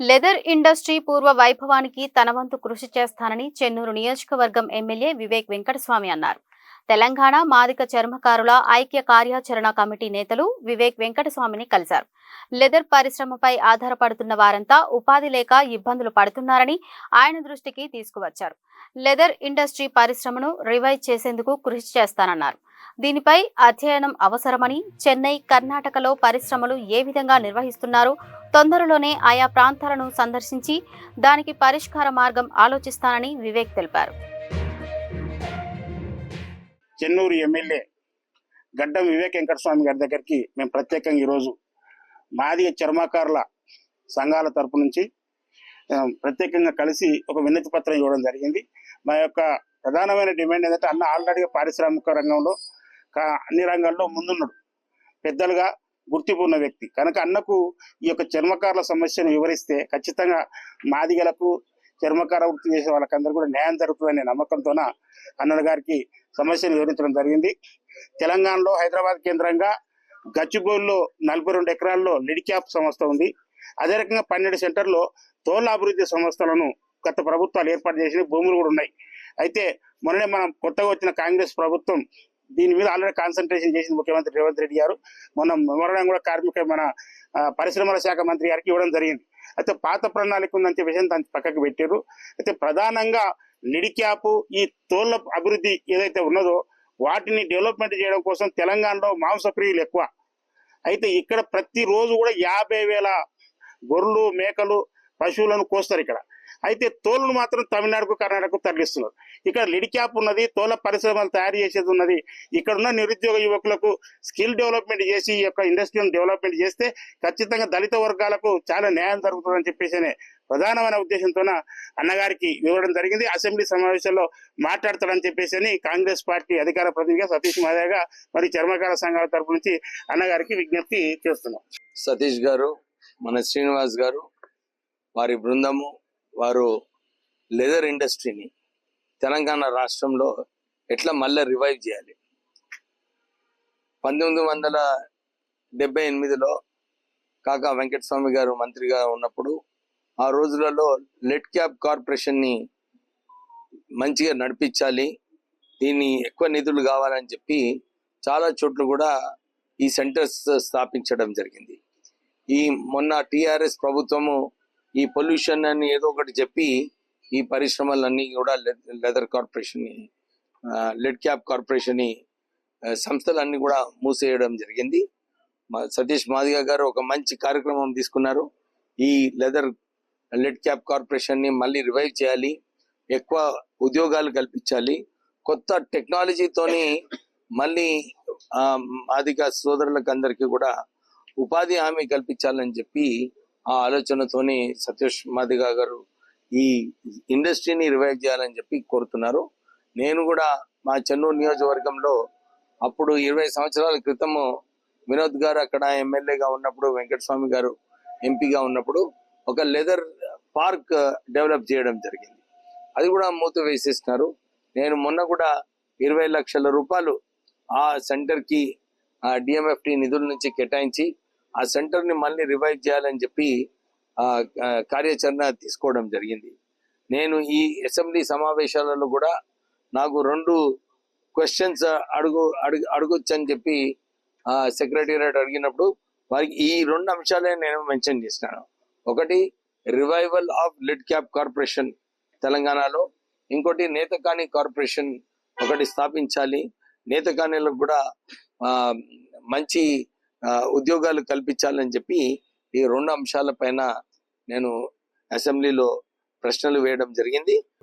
Leather industry పూర్వ వైభవానికి తనవంతు కృషి చేస్తానని చెన్నూరు నియోజకవర్గం ఎమ్మెల్యే వివేక్ వెంకటస్వామి అన్నారు. తెలంగాణ మాదిక చర్మకారుల ఐక్య కార్యాచరణ కమిటీ నేతలు వివేక్ వెంకటస్వామిని కలిశారు. లెదర్ పరిశ్రమపై ఆధారపడుతున్న వారంతా ఉపాధి లేక ఇబ్బందులు పడుతున్నారని ఆయన దృష్టికి తీసుకువచ్చారు. లెదర్ ఇండస్ట్రీ పరిశ్రమను రివైజ్ చేసేందుకు కృషి చేస్తానన్నారు. దీనిపై అధ్యయనం అవసరమని చెన్నై కర్ణాటకలో పరిశ్రమలు ఏ విధంగా నిర్వహిస్తున్నారో తొందరలోనే ఆయా ప్రాంతాలను సందర్శించి దానికి పరిష్కార మార్గం ఆలోచిస్తానని వివేక్ తెలిపారు. చెన్నూరు ఎమ్మెల్యే గడ్డం వివేక్ వెంకటస్వామి గారి దగ్గరికి మేము ప్రత్యేకంగా ఈరోజు మాదిగ చర్మకారుల సంఘాల తరపు నుంచి ప్రత్యేకంగా కలిసి ఒక వినతి పత్రం ఇవ్వడం జరిగింది. మా యొక్క ప్రధానమైన డిమాండ్ ఏంటంటే అన్న ఆల్రెడీ పారిశ్రామిక రంగంలో కా- అన్ని రంగాల్లో ముందున్నాడు. పెద్దలుగా గుర్తింపు ఉన్న వ్యక్తి. కనుక అన్నకు ఈ యొక్క చర్మకారుల సమస్యను వివరిస్తే ఖచ్చితంగా మాదిగలకు చర్మకార వృత్తి చేసే వాళ్ళకందరూ కూడా న్యాయం జరుగుతుందనే నమ్మకంతోన అన్నల గారికి సమస్యను వివరించడం జరిగింది. తెలంగాణలో హైదరాబాద్ కేంద్రంగా గచ్చిబౌలిలో నలభై రెండు ఎకరాల్లో లిడిక్యాప్ సంస్థ ఉంది. అదే రకంగా పన్నెండు సెంటర్లో తోళ్ళ అభివృద్ధి సంస్థలను గత ప్రభుత్వాలు ఏర్పాటు చేసిన భూములు కూడా ఉన్నాయి. అయితే మొన్ననే మనం కొత్తగా వచ్చిన కాంగ్రెస్ ప్రభుత్వం దీని మీద ఆల్రెడీ కాన్సన్ట్రేషన్ చేసింది ముఖ్యమంత్రి రేవంత్ రెడ్డి గారు. మొన్న మెమోరాండం కూడా కార్మిక మన పరిశ్రమల శాఖ మంత్రి గారికి ఇవ్వడం జరిగింది. అయితే పాత ప్రణాళిక ఉందని విషయం దాన్ని పక్కకు పెట్టారు అయితే ప్రధానంగా నిడిక్యాపు ఈ తోళ్ళ అభివృద్ధి ఏదైతే ఉన్నదో వాటిని డెవలప్మెంట్ చేయడం కోసం తెలంగాణలో మాంసప్రియులు ఎక్కువ. అయితే ఇక్కడ ప్రతిరోజు కూడా యాభై వేల గొర్రెలు మేకలు పశువులను కోస్తారు ఇక్కడ. అయితే తోలును మాత్రం తమిళనాడుకు కర్ణాటకకు తరలిస్తున్నారు. ఇక్కడ లిడిక్యాప్ ఉన్నది తోల పరిశ్రమలు తయారు చేసేది ఉన్నది. ఇక్కడ ఉన్న నిరుద్యోగ యువకులకు స్కిల్ డెవలప్మెంట్ చేసి ఈ యొక్క ఇండస్ట్రియల్ డెవలప్మెంట్ చేస్తే ఖచ్చితంగా దళిత వర్గాలకు చాలా న్యాయం జరుగుతుందని చెప్పేసి ప్రధానమైన ఉద్దేశంతో అన్నగారికి ఇవ్వడం జరిగింది. అసెంబ్లీ సమావేశంలో మాట్లాడతాడని చెప్పేసి అని కాంగ్రెస్ పార్టీ అధికార ప్రతినిధిగా సతీష్ మాదేగా మరి చర్మకార సంఘాల తరపు నుంచి అన్నగారికి విజ్ఞప్తి చేస్తున్నాం. సతీష్ గారు మన శ్రీనివాస్ గారు వారి బృందము వారు లెదర్ ఇండస్ట్రీని తెలంగాణ రాష్ట్రంలో ఎట్లా మళ్ళీ రివైవ్ చేయాలి? పంతొమ్మిది వందల డెబ్బై ఎనిమిదిలో కాకా వెంకటస్వామి గారు మంత్రిగా ఉన్నప్పుడు ఆ రోజులలో లెడ్ క్యాప్ కార్పొరేషన్ని మంచిగా నడిపించాలి దీన్ని ఎక్కువ నిధులు కావాలని చెప్పి చాలా చోట్ల కూడా ఈ సెంటర్స్ స్థాపించడం జరిగింది. ఈ మొన్న టిఆర్ఎస్ ప్రభుత్వము ఈ పొల్యూషన్ అని ఏదో ఒకటి చెప్పి ఈ పరిశ్రమలన్నీ కూడా leather corporation lead cap corporation సంస్థలన్నీ కూడా మూసేయడం జరిగింది. సతీష్ మాదిగ గారు ఒక మంచి కార్యక్రమం తీసుకున్నారు. ఈ లెదర్ లెడ్ క్యాప్ కార్పొరేషన్ని మళ్ళీ రివైవ్ చేయాలి. ఎక్కువ ఉద్యోగాలు కల్పించాలి. కొత్త టెక్నాలజీతోని మళ్ళీ ఆ, మాదిగ సోదరులకు అందరికీ కూడా ఉపాధి హామీ కల్పించాలని చెప్పి ఆ ఆలోచనతోని సతీష్ మాదిగా గారు ఈ ఇండస్ట్రీని రివైవ్ చేయాలని చెప్పి కోరుతున్నారు. నేను కూడా మా చెన్నూరు నియోజకవర్గంలో అప్పుడు ఇరవై సంవత్సరాల క్రితము వినోద్ గారు అక్కడ ఎమ్మెల్యేగా ఉన్నప్పుడు వెంకటస్వామి గారు ఎంపీగా ఉన్నప్పుడు ఒక లెదర్ పార్క్ డెవలప్ చేయడం జరిగింది. అది కూడా మూత వేసేస్తున్నారు నేను మొన్న కూడా ఇరవై లక్షల రూపాయలు ఆ సెంటర్కి ఆ డిఎంఎఫ్టి నిధుల నుంచి కేటాయించి ఆ సెంటర్ని మళ్ళీ రివైవ్ చేయాలని చెప్పి ఆ కార్యాచరణ తీసుకోవడం జరిగింది. నేను ఈ అసెంబ్లీ సమావేశాలలో కూడా నాకు రెండు క్వశ్చన్స్ అడుగు అడుగు అడగొచ్చు అని చెప్పి ఆ సెక్రటేరియట్ అడిగినప్పుడు వారికి ఈ రెండు అంశాలే నేను మెన్షన్ చేసినాను. ఒకటి revival of lid cap corporation తెలంగాణలో ఇంకోటి నేతకాని కార్పొరేషన్ ఒకటి స్థాపించాలి. నేతకానీలకు కూడా మంచి ఉద్యోగాలు కల్పించాలని చెప్పి ఈ రెండు అంశాల పైన నేను అసెంబ్లీలో ప్రశ్నలు వేయడం జరిగింది.